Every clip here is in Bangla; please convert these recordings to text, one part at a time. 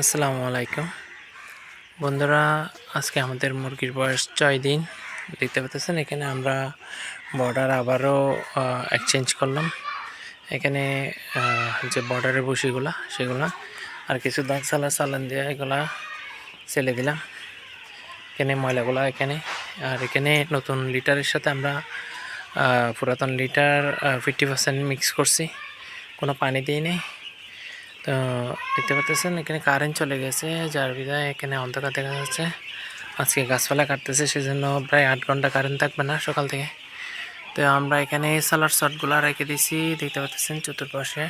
আসসালামু আলাইকুম। বন্ধুরা, আজকে আমাদের মুরগির বয়স ছয় দিন। দেখতে পাচ্ছেন, এখানে আমরা বর্ডার আবারও এক্সচেঞ্জ করলাম। এখানে যে বর্ডারের বসিগুলা সেগুলা আর কিছু দাগ সালা চালান দিয়ে এগুলা ছেলে দিলাম। এখানে ময়লাগুলা এখানে। আর এখানে নতুন লিটারের সাথে আমরা পুরাতন লিটার ফিফটি পার্সেন্ট মিক্স করছি। কোনো পানি দিই নেই তো দেখতে পাচ্ছেন, এখানে কারেন্ট চলে গেছে, যার বিধায় এখানে অন্ধকার দেখা যাচ্ছে। আজকে গাছপালা কাটতেছে, সেজন্য প্রায় আট ঘণ্টা কারেন্ট থাকবে না সকাল থেকে। তো আমরা এখানে সালার শটগুলো রেখে দিয়েছি, দেখতে পাচ্ছেন চতুর্পাশে।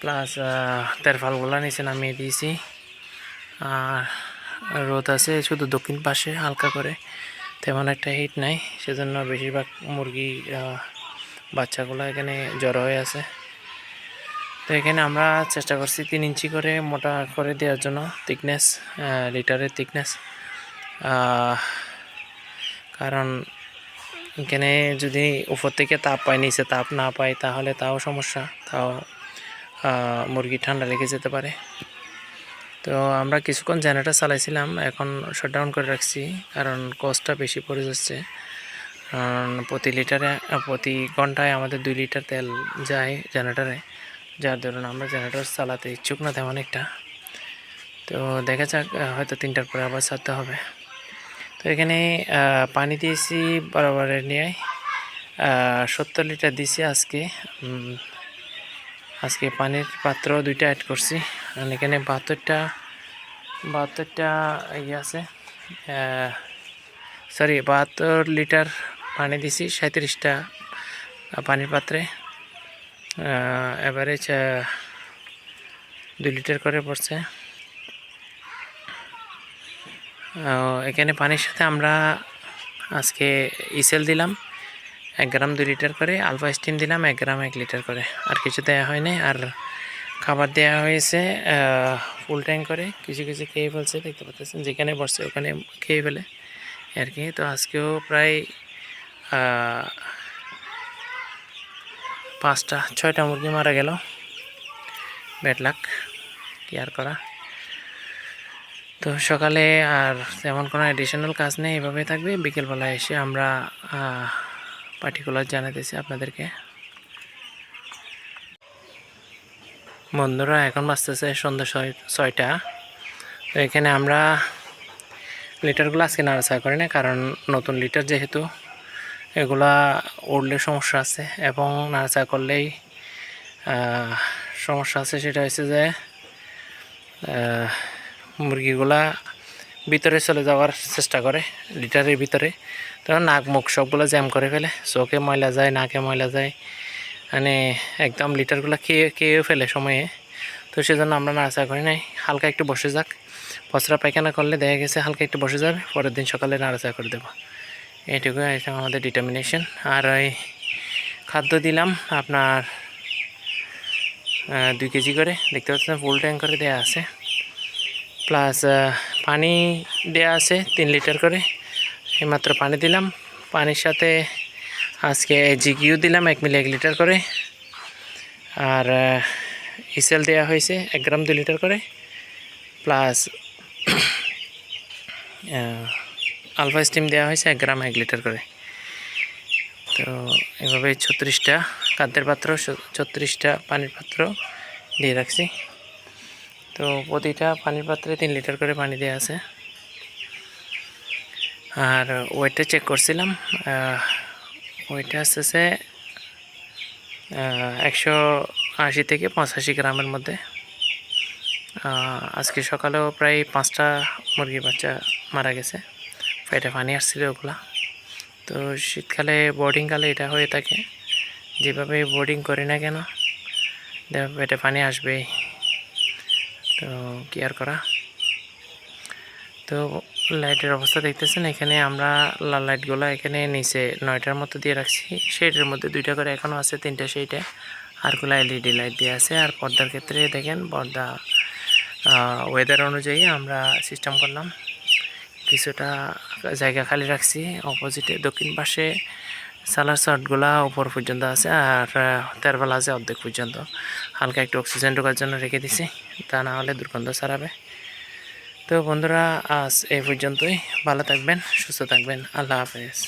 প্লাস তেরফালগুলো নিচে নামিয়ে দিয়েছি। আর রোদ আছে, শুধু দক্ষিণ পাশে হালকা করে, তেমন একটা হিট নাই। সেজন্য বেশিরভাগ মুরগি বাচ্চাগুলো এখানে জড়ো হয়ে আছে। তো এখানে আমরা চেষ্টা করছি তিন ইঞ্চি করে মোটা করে দেওয়ার জন্য থিকনেস লিটারের থিকনেস কারণ এখানে যদি উপর থেকে তাপ পায়, নিচে তাপ না পায়, তাহলে তাও সমস্যা। তাও মুরগি ঠান্ডা লেগে যেতে পারে। তো আমরা কিছুক্ষণ জেনারেটার চালাইছিলাম, এখন শাটডাউন করে রাখছি, কারণ কস্টটা বেশি পড়ে যাচ্ছে। প্রতি লিটারে প্রতি ঘন্টায় আমাদের দুই লিটার তেল যায় জেনারেটারে যার ধরুন আমরা জেনারেটর চালাতে ইচ্ছুক না তেমন একটা। তো দেখা যাক হয়তো তিনটার পরে আবার ছাড়তে হবে। তো এখানে পানি দিয়েছি বরাবরের নিয়ে সত্তর লিটার দিয়েছি আজকে। আজকে পানির পাত্র দুইটা অ্যাড করছি। আর এখানে বাহাত্তরটা বাহাত্তরটা ইয়ে আছে সরি বাহাত্তর লিটার পানি দিছি সাঁত্রিশটা পানির পাত্রে। অ্যাভারেজ দুই লিটার করে পড়ছে। এখানে পানির সাথে আমরা আজকে ইসেল দিলাম, এক গ্রাম দুই লিটার করে, আলফা স্টিম দিলাম, এক গ্রাম এক লিটার করে। আর কিছু দেওয়া হয়নি, আর খাবার দেওয়া হয়েছে ফুল ট্যাঙ্ক করে। কিছু কিছু খেয়ে ফেলছে, দেখতে পাচ্ছেন, যেখানে বসছে ওখানে খেয়ে ফেলে, আর কি। তো আজকেও প্রায় পাঁচটা, ছয়টা মুরগি মারা গেল। ব্যাড লাক কি আর করা? তো সকালে আর তেমন কোনো অ্যাডিশনাল কাজ নেই এভাবে থাকবে। বিকেলবেলায় এসে আমরা পার্টিকুলার জানাতেছি আপনাদেরকে। বন্ধুরা, এখন বাজতেছে সন্ধ্যা ছয়, ছয়টা। তো এখানে আমরা লিটারগুলো আজকে নাড়াচাড়া করি না, কারণ নতুন লিটার যেহেতু এগুলা উড়লে সমস্যা আছে এবং নাড়াচাড়া করলেই সমস্যা আছে। সেটা হচ্ছে যে মুরগিগুলা ভিতরে চলে যাওয়ার চেষ্টা করে, লিটারের ভিতরে। তখন নাক মুখ সবগুলো জ্যাম করে ফেলে, চোখে ময়লা যায়, নাকে ময়লা যায়। মানে একদম লিটারগুলো খেয়ে খেয়েও ফেলে সময়ে। তো সেজন্য আমরা নাড়াচাড়া করি নাই। হালকা একটু বসে যাক। পচরা পায়খানা করলে দেখা গেছে হালকা একটু বসে যাবে, পরের দিন সকালে নাড়াচাড়া করে দেবো। এইটুকু এটা আমাদের ডিটারমিনেশন আর ওই খাদ্য দিলাম আপনার দুই কেজি করে। দেখতে পাচ্ছেন ফুল ট্যাঙ্ক করে দেওয়া আছে। প্লাস পানি দেওয়া আছে তিন লিটার করে। এইমাত্র পানি দিলাম। পানির সাথে আজকে জিকিউ দিলাম এক মিলি এক লিটার করে। আর ইসেল দেওয়া হয়েছে এক গ্রাম দুই লিটার করে। প্লাস আলফা স্টিম দেওয়া হয়েছে এক গ্রাম, এক লিটার করে। তো এভাবে ছত্রিশটা খাদ্যের পাত্র, ছত্রিশটা পানির পাত্র দিয়ে রাখছি। তো প্রতিটা পানির পাত্রে তিন লিটার করে পানি দেওয়া আছে। আর ওয়েটটা চেক করছিলাম ওয়েটটা আসতেছে একশো আশি থেকে পঁচাশি গ্রামের মধ্যে। আজকে সকালেও প্রায় পাঁচটা মুরগির বাচ্চা মারা গেছে। পেটে পানি আসছিল ওগুলা। তো শীতকালে বোর্ডিংকালে এটা হয়ে থাকে। যেভাবে বোর্ডিং করি না কেন পেটে পানি আসবেই তো কি আর করা? তো লাইটের অবস্থা দেখতেছেন, এখানে আমরা লাল লাইটগুলো এখানে নিচে নয়টার মতো দিয়ে রাখছি। সেইটার মধ্যে দুইটা করে এখনও আছে, তিনটা সেইটা। আরগুলো এলইডি লাইট দিয়ে আছে। আর পর্দার ক্ষেত্রে দেখেন, পর্দা ওয়েদার অনুযায়ী আমরা সিস্টেম করলাম। কিছুটা জায়গা খালি রাখছি অপোজিটে দক্ষিণ পাশে সালার শটগুলা উপর পর্যন্ত আছে আর তেরবেলা আছে অর্ধেক পর্যন্ত। হালকা একটু অক্সিজেন ঢোকার জন্য রেখে দিছি, তা না হলে দুর্গন্ধ ছাড়াবে। তো বন্ধুরা, আজ এই পর্যন্তই। ভালো থাকবেন, সুস্থ থাকবেন। আল্লাহ হাফেজ।